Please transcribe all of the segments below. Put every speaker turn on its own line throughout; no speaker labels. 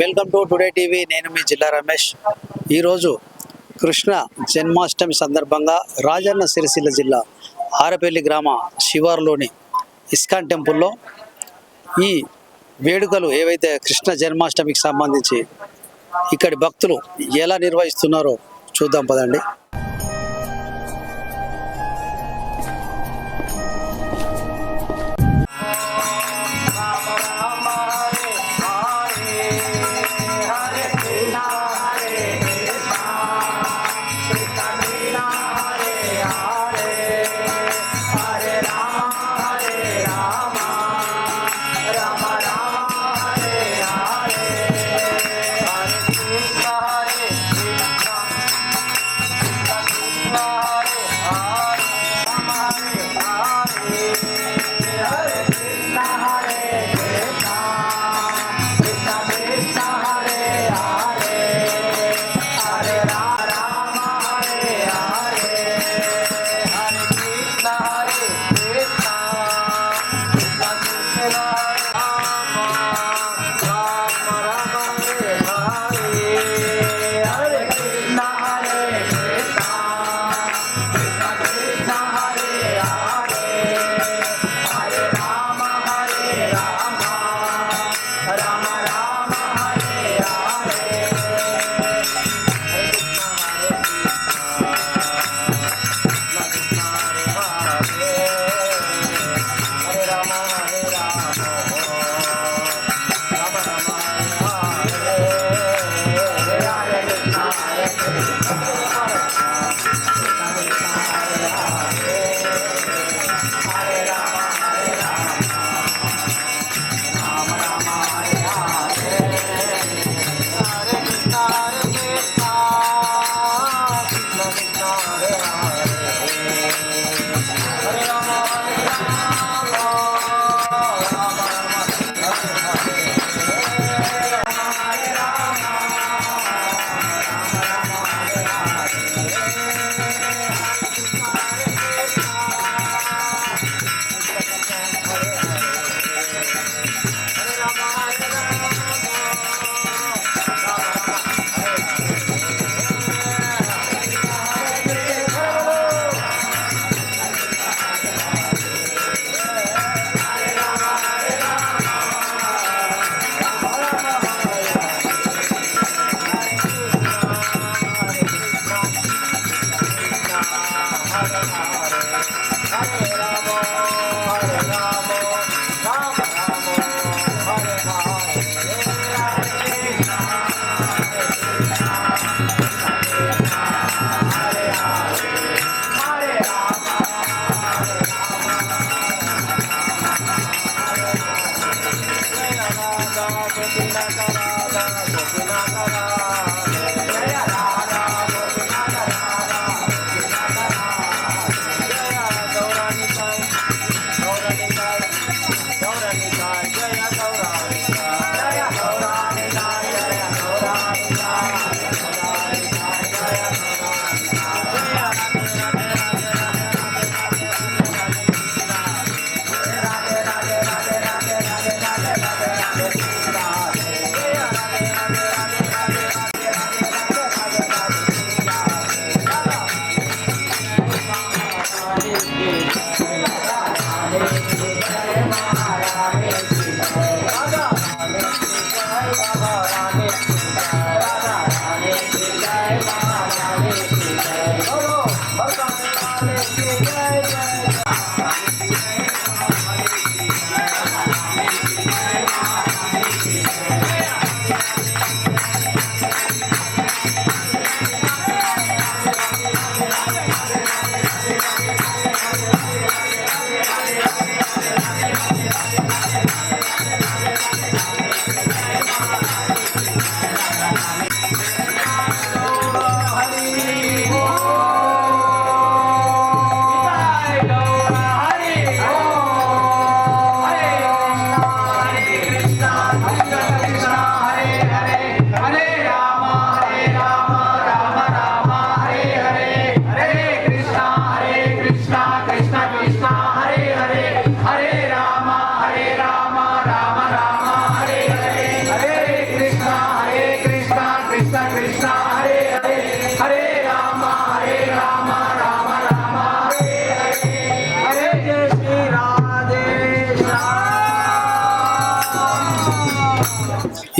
Welcome to today TV. నేను మీ జిల్లా రమేష్. ఈరోజు కృష్ణ జన్మాష్టమి సందర్భంగా రాజన్న సిరిసిల్ల జిల్లా ఆరపల్లి గ్రామ శివారులోని ఇస్కాన్ టెంపుల్లో ఈ వేడుకలు ఏవైతే కృష్ణ జన్మాష్టమికి సంబంధించి ఇక్కడి భక్తులు ఎలా నిర్వహిస్తున్నారో చూద్దాం పదండి.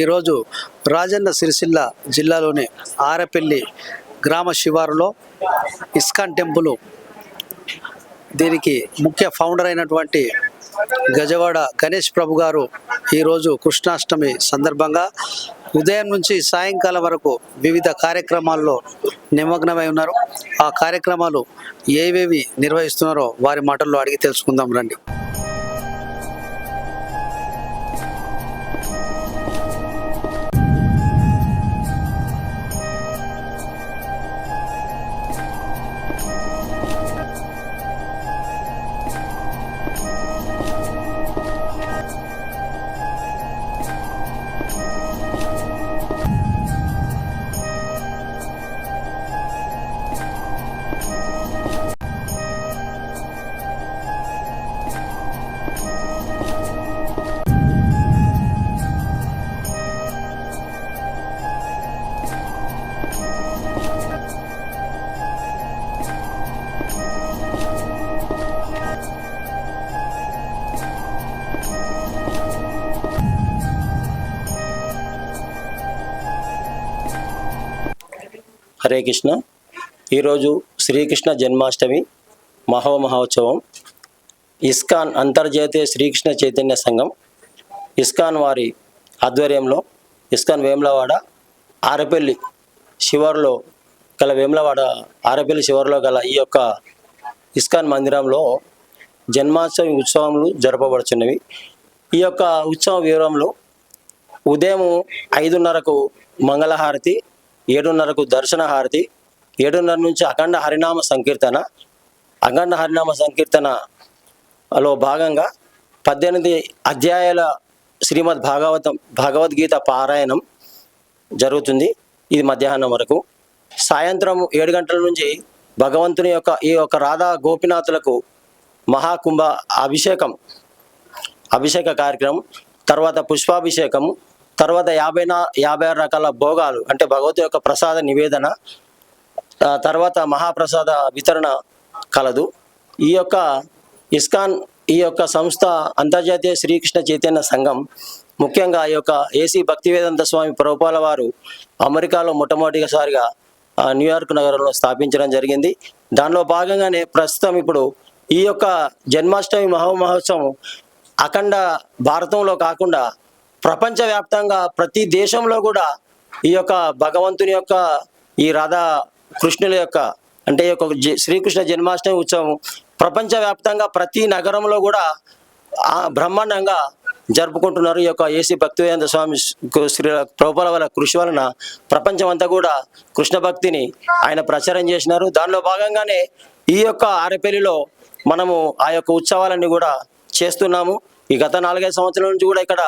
ఈరోజు రాజన్న సిరిసిల్ల జిల్లాలోని ఆరపల్లి గ్రామ శివారులో ఇస్కాన్ టెంపుల్ దీనికి ముఖ్య ఫౌండర్ అయినటువంటి గజవాడ గణేష్ ప్రభు గారు ఈరోజు కృష్ణాష్టమి సందర్భంగా ఉదయం నుంచి సాయంకాలం వరకు వివిధ కార్యక్రమాల్లో నిమగ్నమై ఉన్నారు. ఆ కార్యక్రమాలు ఏవేవి నిర్వహిస్తున్నారో వారి మాటల్లో అడిగి తెలుసుకుందాం రండి.
హరే కృష్ణ. ఈరోజు శ్రీకృష్ణ జన్మాష్టమి మహోమహోత్సవం ఇస్కాన్ అంతర్జాతీయ శ్రీకృష్ణ చైతన్య సంఘం ఇస్కాన్ వారి ఆధ్వర్యంలో ఇస్కాన్ వేములవాడ ఆరపల్లి శివారులో గల వేములవాడ ఆరపల్లి శివారులో గల ఈ యొక్క ఇస్కాన్ మందిరంలో జన్మాష్టమి ఉత్సవములు జరపబడుచున్నవి. ఈ యొక్క ఉత్సవ వివరంలో ఉదయం ఐదున్నరకు మంగళహారతి ఏడున్నరకు దర్శన హారతి ఏడున్నర నుంచి అఖండ హరినామ సంకీర్తన అఖండ హరినామ సంకీర్తనలో భాగంగా పద్దెనిమిది అధ్యాయాల శ్రీమద్ భాగవతం భగవద్గీత పారాయణం జరుగుతుంది ఇది మధ్యాహ్నం వరకు. సాయంత్రం ఏడు గంటల నుంచి భగవంతుని యొక్క ఈ యొక్క రాధా గోపినాథులకు మహాకుంభ అభిషేకం అభిషేక కార్యక్రమం తర్వాత పుష్పాభిషేకం తర్వాత యాభై నా యాభై ఆరు రకాల భోగాలు అంటే భగవతి యొక్క ప్రసాద నివేదన తర్వాత మహాప్రసాద వితరణ కలదు. ఈ యొక్క ఇస్కాన్ ఈ యొక్క సంస్థ అంతర్జాతీయ శ్రీకృష్ణ చైతన్య సంఘం ముఖ్యంగా ఈ యొక్క ఏసీ భక్తివేదంత స్వామి ప్రభుపాల వారు అమెరికాలో మొట్టమొదటిసారిగా న్యూయార్క్ నగరంలో స్థాపించడం జరిగింది. దానిలో భాగంగానే ప్రస్తుతం ఇప్పుడు ఈ యొక్క జన్మాష్టమి మహా మహోత్సవం అఖండ భారతంలో కాకుండా ప్రపంచవ్యాప్తంగా ప్రతి దేశంలో కూడా ఈ యొక్క భగవంతుని యొక్క ఈ రాధా కృష్ణుల యొక్క అంటే ఈ యొక్క జ- శ్రీకృష్ణ జన్మాష్టమి ఉత్సవం ప్రపంచవ్యాప్తంగా ప్రతి నగరంలో కూడా బ్రహ్మాండంగా జరుపుకుంటున్నారు. ఈ యొక్క ఏసీ భక్తివేంద్ర స్వామి శ్రీ- ప్రభుపాల వల్ల కృషి వలన ప్రపంచం అంతా కూడా కృష్ణ భక్తిని ఆయన ప్రచారం చేసినారు. దానిలో భాగంగానే ఈ యొక్క ఆరపల్లిలో మనము ఆ యొక్క ఉత్సవాలన్నీ కూడా చేస్తున్నాము. ఈ గత నాలుగైదు సంవత్సరాల నుంచి కూడా ఇక్కడ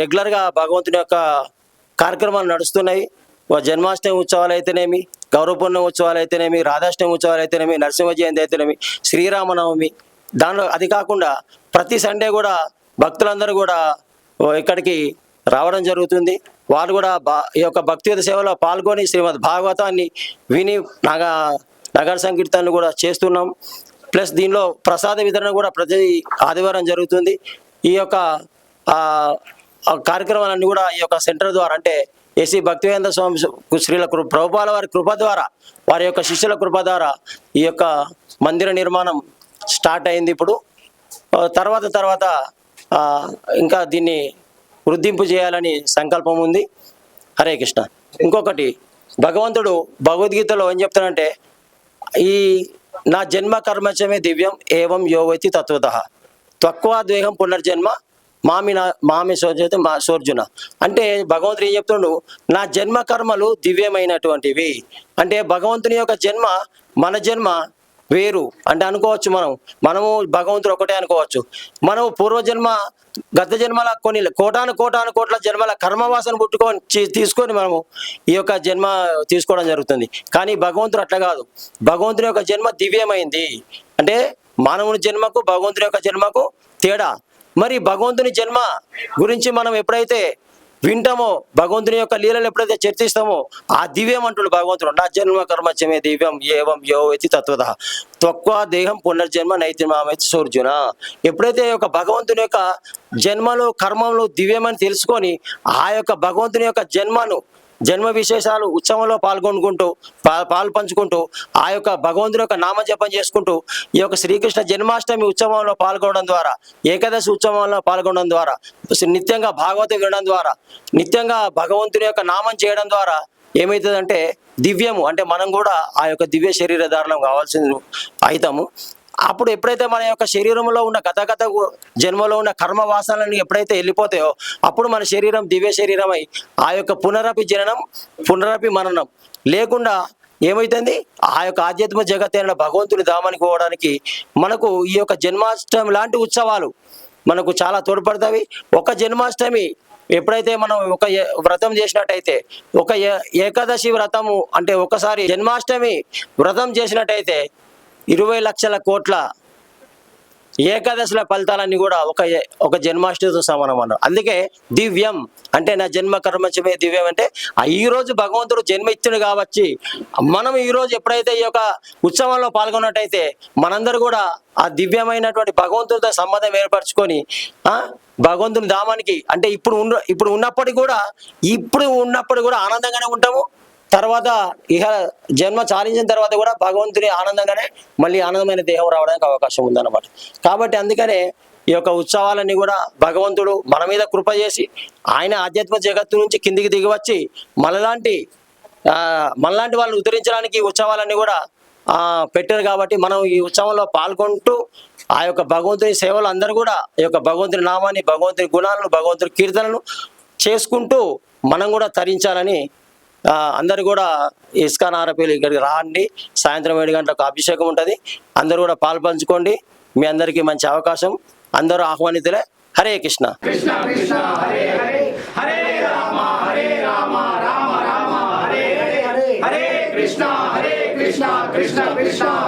రెగ్యులర్గా భగవంతుని యొక్క కార్యక్రమాలు నడుస్తున్నాయి. జన్మాష్టమి ఉత్సవాలు అయితేనేమి గౌరవపూర్ణ ఉత్సవాలు అయితేనేమి రాధాష్టమి ఉత్సవాలు అయితేనేమి నరసింహ జయంతి అయితేనేమి శ్రీరామనవమి దానిలో అది కాకుండా ప్రతి సండే కూడా భక్తులందరూ కూడా ఇక్కడికి రావడం జరుగుతుంది. వాళ్ళు కూడా బా ఈ యొక్క భక్తియుత సేవలో పాల్గొని శ్రీమద్ భాగవతాన్ని విని నగ నగర సంకీర్తనలు కూడా చేస్తున్నాం. ప్లస్ దీనిలో ప్రసాద వితరణ కూడా ప్రతి ఆదివారం జరుగుతుంది. ఈ యొక్క కార్యక్రమాలన్నీ కూడా ఈ యొక్క సెంటర్ ద్వారా అంటే ఏసీ భక్తివేంద్ర స్వామి శ్రీల కృ ప్రభుపాల వారి కృప ద్వారా వారి యొక్క శిష్యుల కృప ద్వారా ఈ యొక్క మందిర నిర్మాణం స్టార్ట్ అయింది ఇప్పుడు. తర్వాత తర్వాత ఇంకా దీన్ని వృద్ధింపు చేయాలని సంకల్పం ఉంది. హరే కృష్ణ. ఇంకొకటి భగవంతుడు భగవద్గీతలో ఏం చెప్తానంటే ఈ నా జన్మ కర్మచమే దివ్యం ఏవం యోవతి తత్వత. తక్కువ ద్వేహం పునర్జన్మ మామి నా మామి సోజతే మా సోర్జున. అంటే భగవంతుడు ఏం చెప్తుండు? నా జన్మ కర్మలు దివ్యమైనటువంటివి. అంటే భగవంతుని యొక్క జన్మ మన జన్మ వేరు. అంటే అనుకోవచ్చు మనం. మనము భగవంతుడు ఒకటే అనుకోవచ్చు. మనము పూర్వజన్మ గత జన్మల కొన్ని కోటాను కోటాను కోట్ల జన్మల కర్మవాసన పుట్టుకొని తీసుకొని మనము ఈ యొక్క జన్మ తీసుకోవడం జరుగుతుంది. కానీ భగవంతుడు అట్లా కాదు. భగవంతుని యొక్క జన్మ దివ్యమైంది. అంటే మానవుని జన్మకు భగవంతుని యొక్క జన్మకు తేడా. మరి భగవంతుని జన్మ గురించి మనం ఎప్పుడైతే వింటామో భగవంతుని యొక్క లీలలు ఎప్పుడైతే చర్చిస్తామో ఆ దివ్యం అంటుడు భగవంతుడు. నా జన్మ కర్మచమే దివ్యం ఏవం యో ఎతి తత్వత తక్కువ దేహం పునర్జన్మ నైతిమామైతి సూర్జున. ఎప్పుడైతే యొక్క భగవంతుని యొక్క జన్మలో కర్మంలో దివ్యమని తెలుసుకొని ఆ యొక్క భగవంతుని యొక్క జన్మను జన్మ విశేషాలు ఉత్సవంలో పాల్గొనుకుంటూ పాలు పంచుకుంటూ ఆ యొక్క భగవంతుని యొక్క నామజపం చేసుకుంటూ ఈ యొక్క శ్రీకృష్ణ జన్మాష్టమి ఉత్సవంలో పాల్గొనడం ద్వారా ఏకాదశి ఉత్సవంలో పాల్గొనడం ద్వారా నిత్యంగా భాగవతం వినడం ద్వారా నిత్యంగా భగవంతుని యొక్క నామం చేయడం ద్వారా ఏమవుతుందంటే దివ్యము అంటే మనం కూడా ఆ యొక్క దివ్య శరీర ధారణం కావాల్సింది అవుతాము అప్పుడు ఎప్పుడైతే మన యొక్క శరీరంలో ఉన్న గత గత జన్మలో ఉన్న కర్మ వాసనలు ఎప్పుడైతే వెళ్ళిపోతాయో అప్పుడు మన శరీరం దివ్య శరీరమై ఆ యొక్క పునరపి జననం పునరపి మననం. లేకుండా ఏమైతుంది? ఆ యొక్క ఆధ్యాత్మ జగత్ అయిన భగవంతుని ధామానికి పోవడానికి మనకు ఈ యొక్క జన్మాష్టమి లాంటి ఉత్సవాలు మనకు చాలా తోడ్పడతాయి. ఒక జన్మాష్టమి ఎప్పుడైతే మనం ఒక వ్రతం చేసినట్టయితే ఒక ఏ- ఏకాదశి వ్రతము అంటే ఒకసారి జన్మాష్టమి వ్రతం చేసినట్టయితే ఇరవై లక్షల కోట్ల ఏకాదశుల ఫలితాలన్నీ కూడా ఒక ఒక జన్మాష్టమితో సమానం అన్నారు. అందుకే దివ్యం అంటే నా జన్మ కర్మచమే దివ్యం అంటే ఆ ఈ రోజు భగవంతుడు జన్మ ఇచ్చిన కాబట్టి మనం ఈ రోజు ఎప్పుడైతే ఈ యొక్క ఉత్సవంలో పాల్గొన్నట్టయితే మనందరూ కూడా ఆ దివ్యమైనటువంటి భగవంతుడితో సంబంధం ఏర్పరచుకొని ఆ భగవంతుని ధామానికి అంటే ఇప్పుడు ఉన్న ఇప్పుడు ఉన్నప్పటికీ కూడా ఇప్పుడు ఉన్నప్పుడు కూడా ఆనందంగానే ఉంటాము. తర్వాత ఇహ జన్మ చాలించిన తర్వాత కూడా భగవంతుని ఆనందంగానే మళ్ళీ ఆనందమైన దేహం రావడానికి అవకాశం ఉందన్నమాట. కాబట్టి అందుకనే ఈ యొక్క ఉత్సవాలన్నీ కూడా భగవంతుడు మన మీద కృప చేసి ఆయన ఆధ్యాత్మ జగత్తు నుంచి కిందికి దిగి వచ్చి మనలాంటి మనలాంటి వాళ్ళని ఉద్ధరించడానికి ఈ ఉత్సవాలన్నీ కూడా ఆ, పెట్టారు కాబట్టి మనం ఈ ఉత్సవంలో పాల్గొంటూ ఆ యొక్క భగవంతుని సేవలు అందరూ కూడా ఈ యొక్క భగవంతుని నామాన్ని భగవంతుని గుణాలను భగవంతుని కీర్తనలు చేసుకుంటూ మనం కూడా తరించాలని అందరు కూడా ఇస్కాన్ ఆరపీలు ఇక్కడికి రాండి. సాయంత్రం ఏడు గంటలకు అభిషేకం ఉంటుంది. అందరూ కూడా పాల్పంచుకోండి మీ అందరికీ మంచి అవకాశం. అందరూ ఆహ్వానితులే. హరే కృష్ణ.
హరే కృష్ణ హరే కృష్ణ కృష్ణ
కృష్ణ.